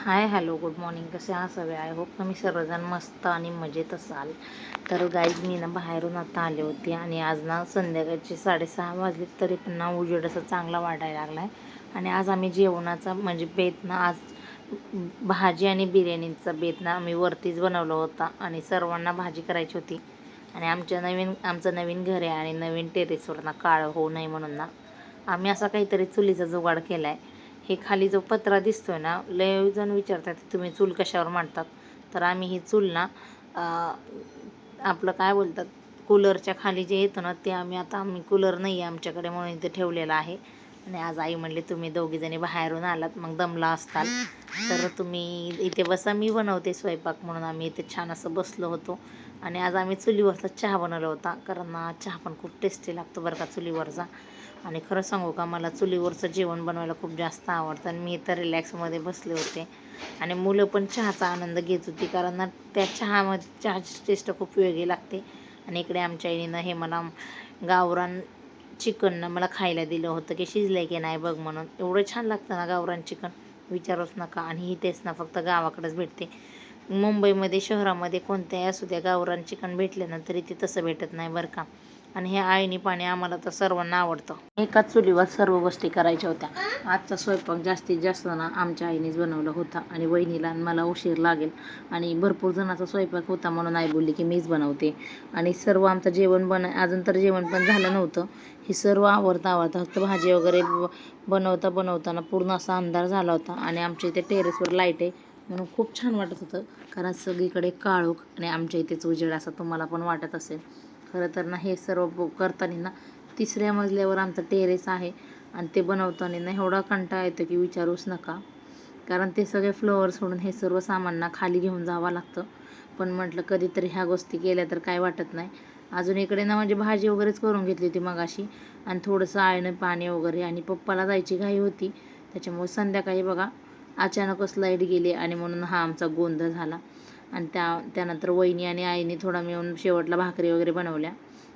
Hi hello good morning. कसे हा सगळे? आय होप तुम्ही सर्वजण मस्त आणि मजेत असाल. तर गाईज मी ना बाहेरून आता आले होते आणि आज ना संध्याकाळचे साडेसहा वाजले तरी पण ना उजेड असं चांगला वाढायला लागला आहे आणि आज आम्ही जेवणाचा म्हणजे बेत ना आज भाजी आणि बिर्याणीचा बेत ना आम्ही वरतीच बनवला होता आणि सर्वांना भाजी करायची होती. आणि आमच्या नवीन आमचं नवीन घर आहे आणि नवीन टेरेसवर ना काळं होऊ नये म्हणून ना आम्ही असा काहीतरी चुलीचा जुगाड केला आहे हे खाली जो पत्रा दिसतोय ना लय जण विचारतात तुम्ही चूल कशावर मांडतात? तर आम्ही ही चूल ना आपलं काय बोलतात कूलरच्या खाली जे येतं ना ते आम्ही आता आम्ही कूलर नाही आहे आमच्याकडे म्हणून इथे ठेवलेलं आहे. आणि आज आई म्हणली तुम्ही दोघीजणी बाहेरून आलात मग दमला असताल. तर तुम्ही इथे बसा मी बनवते स्वयंपाक. म्हणून आम्ही इथे छान असं बसलो होतो. आणि आज आम्ही चुलीवरचा चहा बनवला होता कारण चहा पण खूप टेस्टी लागतो बरं का चुलीवरचा आणि खरं सांगू का मला चुलीवरचं जेवण बनवायला खूप जास्त आवडतं आणि मी तर रिलॅक्समध्ये बसले होते. आणि मुलं पण चहाचा आनंद घेत होती कारण ना त्या चहामध्ये चहाची टेस्ट खूप वेगळी लागते. आणि इकडे आमच्या आईनं हे मला गावरान चिकननं मला खायला दिलं होतं की शिजलंय की नाही बघ म्हणून. एवढं छान लागतं ना गावरान चिकन विचारूच नका. आणि ही तेच ना फक्त गावाकडेच भेटते. मुंबईमध्ये शहरामध्ये कोणत्याही असू द्या गावरान चिकन भेटलं ना तरी ते तसं भेटत नाही बरं का. आणि हे आईनी पाणी आम्हाला तर सर्वांना आवडतं. एकाच चुलीवर सर्व गोष्टी करायच्या होत्या. आजचा स्वयंपाक जास्तीत जास्त ना आमच्या आईनेच बनवला होता आणि वहिनीला आणि मला उशीर लागेल. आणि भरपूर जणाचा स्वयंपाक होता म्हणून आई बोलली की मीच बनवते. आणि सर्व आमचं जेवण बन अजून तर जेवण पण झालं नव्हतं. हे सर्व आवडता आवडता फक्त भाजी वगैरे बनवता बनवताना पूर्ण असा अंधार झाला होता. आणि आमच्या इथे टेरेसवर लाइट आहे म्हणून खूप छान वाटत होतं. कारण सगळीकडे काळोख आणि आमच्या इथेच उजेड असा तुम्हाला पण वाटत असेल. खरं तर ना हे सर्व करताना ना तिसऱ्या मजल्यावर आमचं टेरेस आहे आणि ते बनवताना ना एवढा कंटाळा येतो की विचारूच नका. कारण ते सगळे फ्लोअर सोडून हे सर्व सामान ना खाली घेऊन जावं लागतं. पण म्हटलं कधीतरी ह्या गोष्टी केल्या तर काय वाटत नाही. अजून इकडे ना म्हणजे भाजी वगैरेच करून घेतली होती मगाशी. आणि थोडंसं आळणं पाणी वगैरे आणि पप्पाला जायची घाई होती. त्याच्यामुळे संध्याकाळी बघा अचानकच लाइट गेली आणि म्हणून हा आमचा गोंधळ झाला. आणि त्या त्यानंतर वहिनी आणि आईने थोडा मिळून शेवटला भाकरी वगैरे बनवल्या.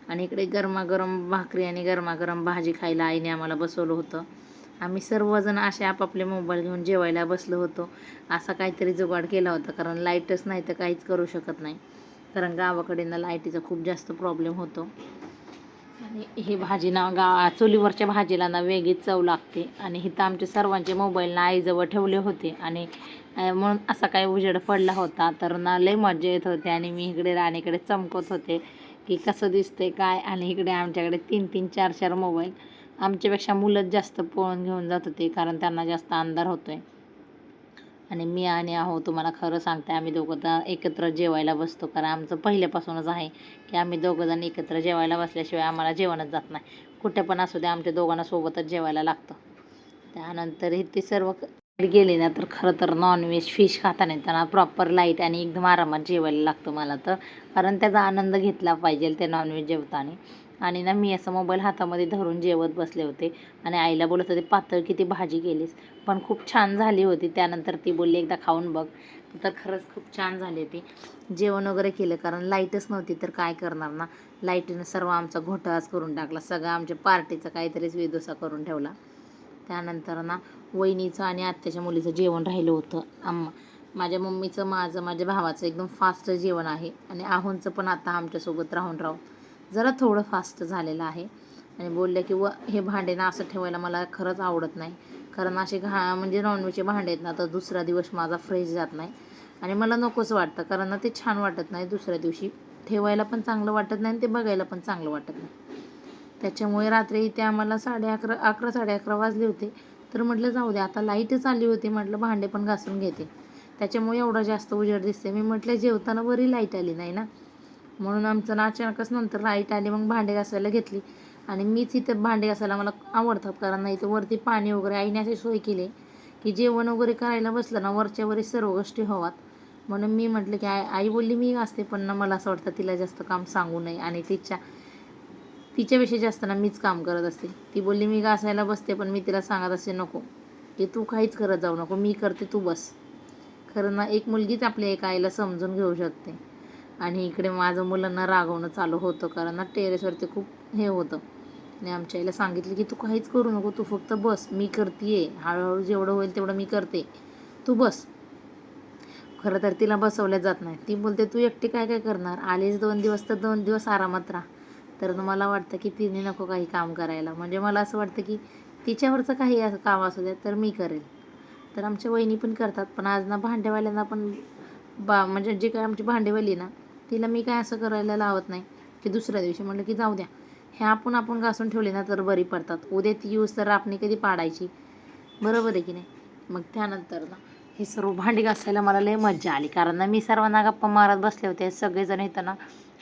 आणि इकडे गरमागरम भाकरी आणि गरमागरम भाजी खायला आईने आम्हाला बसवलं होतं. आम्ही सर्वजण असे आपापले मोबाईल घेऊन जेवायला बसलो होतो. असा काहीतरी जुगाड केला होता कारण लाईटच नाही तर काहीच करू शकत नाही. कारण गावाकडे ना लाईटीचा खूप जास्त प्रॉब्लेम होतो. ही भाजी ना गा चुलीवरच्या भाजीला ना वेगळीच चव लागते. आणि इथं आमचे सर्वांचे मोबाईल ना आईजवळ ठेवले होते. आणि म्हणून असा काही उजेड पडला होता. तर ना लय मजा येत होते. आणि मी इकडे राणीकडे चमकत होते की कसं दिसतंय काय. आणि इकडे आमच्याकडे तीन तीन चार चार मोबाईल आमच्यापेक्षा मुलंच जास्त पळून घेऊन जात होते. कारण त्यांना जास्त अंधार होतो आहे आणि मी आणि आहो तुम्हाला खरं सांगते आम्ही दोघं तर एकत्र जेवायला बसतो. कारण आमचं पहिल्यापासूनच आहे की आम्ही दोघंजण एकत्र जेवायला बसल्याशिवाय आम्हाला जेवणच जात नाही. कुठे पण असू दे आमच्या दोघांना सोबतच जेवायला लागतं. त्यानंतर हे ते सर्व गेले ना तर खरं तर नॉनव्हेज फिश खाता नाही. त्यांना प्रॉपर लाइट आणि एकदम आरामात जेवायला लागतं मला तर. कारण त्याचा आनंद घेतला पाहिजे ते नॉनव्हेज जेवताना. आणि ना मी असं मोबाईल हातामध्ये धरून जेवत बसले होते. आणि आईला बोलत होते पातळ किती भाजी केलीस? पण खूप छान झाली होती. त्यानंतर ती बोलली एकदा खाऊन बघ. तर खरंच खूप छान झाली होती. जेवण वगैरे केलं कारण लाईटच नव्हती तर काय करणार ना? लाईटीनं सर्व आमचा घोटाळाच करून टाकला. सगळं आमच्या पार्टीचा काहीतरीच वेदोसा करून ठेवला. त्यानंतर ना वहिनीचं आणि आत्याच्या मुलीचं जेवण राहिलं होतं. आम्हा माझ्या मम्मीचं माझं माझ्या भावाचं एकदम फास्ट जेवण आहे. आणि आहोंचं पण आता आमच्यासोबत राहून राहून जरा थोडं फास्ट झालेलं आहे. आणि बोलले की व हे भांडे ना असं ठेवायला मला खरंच आवडत नाही. कारण असे घा म्हणजे नॉनव्हेजचे भांडे आहेत ना तर दुसरा दिवस माझा फ्रेश जात नाही. आणि मला नकोच वाटतं कारण ना ते छान वाटत नाही दुसऱ्या दिवशी. ठेवायला पण चांगलं वाटत नाही आणि ते बघायला पण चांगलं वाटत नाही. त्याच्यामुळे रात्री इथे आम्हाला साडे अकरा अकरा साडे अकरा वाजले होते. तर म्हटलं जाऊ दे आता लाईटच आली होती. म्हटलं भांडे पण घासून घेते. त्याच्यामुळे एवढा जास्त उजेड दिसते मी म्हटलं जेवताना बरी लाइट आली नाही ना? म्हणून आमचं ना अचानकच नंतर लाइट आली मग भांडे घासायला घेतली. आणि मीच इथं भांडे घासायला मला आवडतात कारण नाही तर वरती पाणी वगैरे आईने अशी सोय केली की जेवण वगैरे करायला बसलं ना वरच्या वरी सर्व गोष्टी हवात. म्हणून मी म्हटलं की आई आई बोलली मी घासते पण ना मला असं वाटतं तिला जास्त काम सांगू नये. आणि तिच्या तिच्याविषयी जास्त ना मीच काम करत असते. ती बोलली मी घासायला बसते पण मी तिला सांगत असे नको. की तू काहीच करत जाऊ नको मी करते तू बस. खरं ना एक मुलगीच आपल्या एका आईला समजून घेऊ शकते. आणि इकडे माझं मुलांना रागवणं चालू होतं कारण ना टेरेसवरती खूप हे होतं. आणि आमच्या आईला सांगितलं की तू काहीच करू नको तू फक्त बस मी करते हळूहळू जेवढं होईल तेवढं मी करते. तू बस. खरं तर तिला बसवल्या जात नाही. ती बोलते तू एकटी काय काय करणार? आलेच दोन दिवस तर दोन दिवस आरामात राहा. तर मला वाटतं की तिने नको काही काम करायला. म्हणजे मला असं वाटतं की तिच्यावरचं काही असं काम असू द्या तर मी करेल. तर आमच्या वहिनी पण करतात पण आज ना भांडेवाल्यांना पण बा म्हणजे जे काय आमची भांडेवाली ना तिला मी काय असं करायला लावत नाही की दुसऱ्या दिवशी म्हटलं की जाऊ द्या. हे आपण आपण घासून ठेवले ना तर बरी पडतात. उद्या ती यूज तर आपण कधी पाडायची? बरोबर आहे की नाही? मग त्यानंतर ना हे सर्व भांडी घासायला मला लय मज्जा आली. कारण ना मी सर्वांना गप्पा मारत बसले होते. सगळेजण इथं ना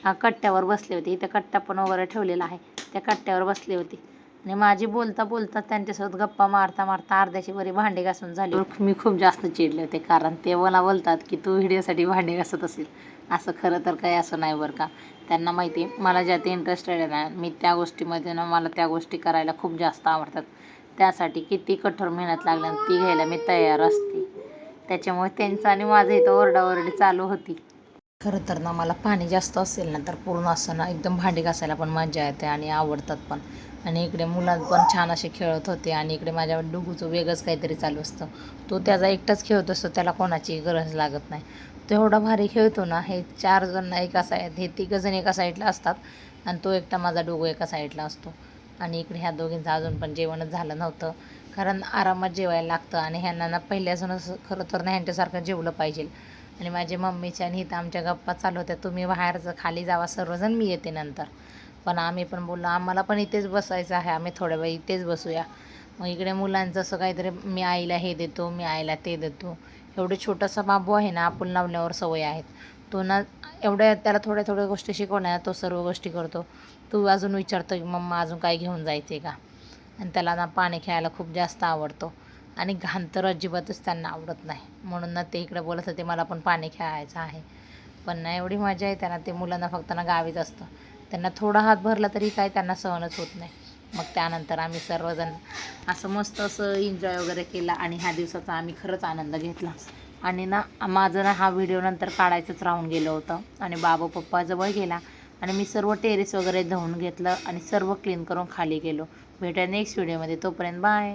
हा कट्ट्यावर बसले होते. इथं कट्टा पण वगैरे ठेवलेला आहे. त्या कट्ट्यावर बसले होते. आणि माझी बोलता बोलता त्यांच्यासोबत गप्पा मारता मारता अर्ध्याची बरी भांडी घासून झाली. मी खूप जास्त चिडले होते. कारण ते मला बोलतात की तू व्हिडिओसाठी भांडी घासत असेल. असं खरं तर काही असं नाही बरं का. त्यांना माहिती आहे, मला ज्यात इंटरेस्टेड आहे ना मी त्या गोष्टीमध्ये ना मला त्या गोष्टी करायला खूप जास्त आवडतात. त्यासाठी किती कठोर मेहनत लागली आणि ती घ्यायला मी तयार असते. त्याच्यामुळे त्यांचं आणि माझं इथं ओरडाओरडी चालू होती. खरं तर ना मला पाणी जास्त असेल ना तर पूर्ण असं ना एकदम भांडी घासायला पण मजा येते आणि आवडतात पण. आणि इकडे मुलं पण छान असे खेळत होते आणि इकडे माझ्या डुगूचं वेगळंच काहीतरी चालू असतं. तो त्याचा एकटाच खेळत असतो त्याला कोणाची गरज लागत नाही. तो एवढा भारी खेळतो ना हे चार जण एका साईड हे तिघं जण एका साईडला असतात आणि तो एकटा माझा डोगो एका साईडला असतो. आणि इकडे ह्या दोघींचं अजून पण जेवणच झालं नव्हतं. कारण आरामात जेवायला लागतं आणि ह्यांना ना पहिल्यापासूनच खरं तर ना ह्यांच्यासारखं जेवलं पाहिजे. आणि माझी मम्मीच्या आणि इथं आमच्या गप्पा चालू होत्या. तुम्ही बाहेरचं खाली जावा सर्वजण मी येते नंतर. पण आम्ही पण बोललो आम्हाला पण इथेच बसायचं आहे. आम्ही थोड्या वेळ इथेच बसूया. मग इकडे मुलांचं असं काहीतरी मी आईला हे देतो मी आईला ते देतो. एवढं छोटासा बाबू आहे ना आपण लावल्यावर सवय आहेत. तो ना एवढ्या त्याला थोड्या थोड्या गोष्टी शिकवल्या तो सर्व गोष्टी करतो. तू अजून विचारतो की मम्मा अजून काय घेऊन जायचे का? आणि त्याला ना पाणी खेळायला खूप जास्त आवडतो. आणि घाण तर अजिबातच त्यांना आवडत नाही. म्हणून ना ते इकडे बोलत होते मला पण पाणी खेळायचं आहे. पण ना एवढी मजा येते ना ते मुलांना फक्त ना गावीच असतं. त्यांना थोडा हात भरला तरी काय त्यांना सहनच होत नाही. मग त्यानंतर आम्ही सर्वजण असं मस्त असं एन्जॉय वगैरे केला आणि ह्या दिवसाचा आम्ही खरंच आनंद घेतला. आणि ना माझं ना हा व्हिडिओ नंतर काढायचंच राहून गेलं होतं आणि बाबा पप्पा जवळ गेला आणि मी सर्व टेरेस वगैरे धुवून घेतलं आणि सर्व क्लीन करून खाली गेलो. भेटा नेक्स्ट व्हिडिओमध्ये तोपर्यंत बाय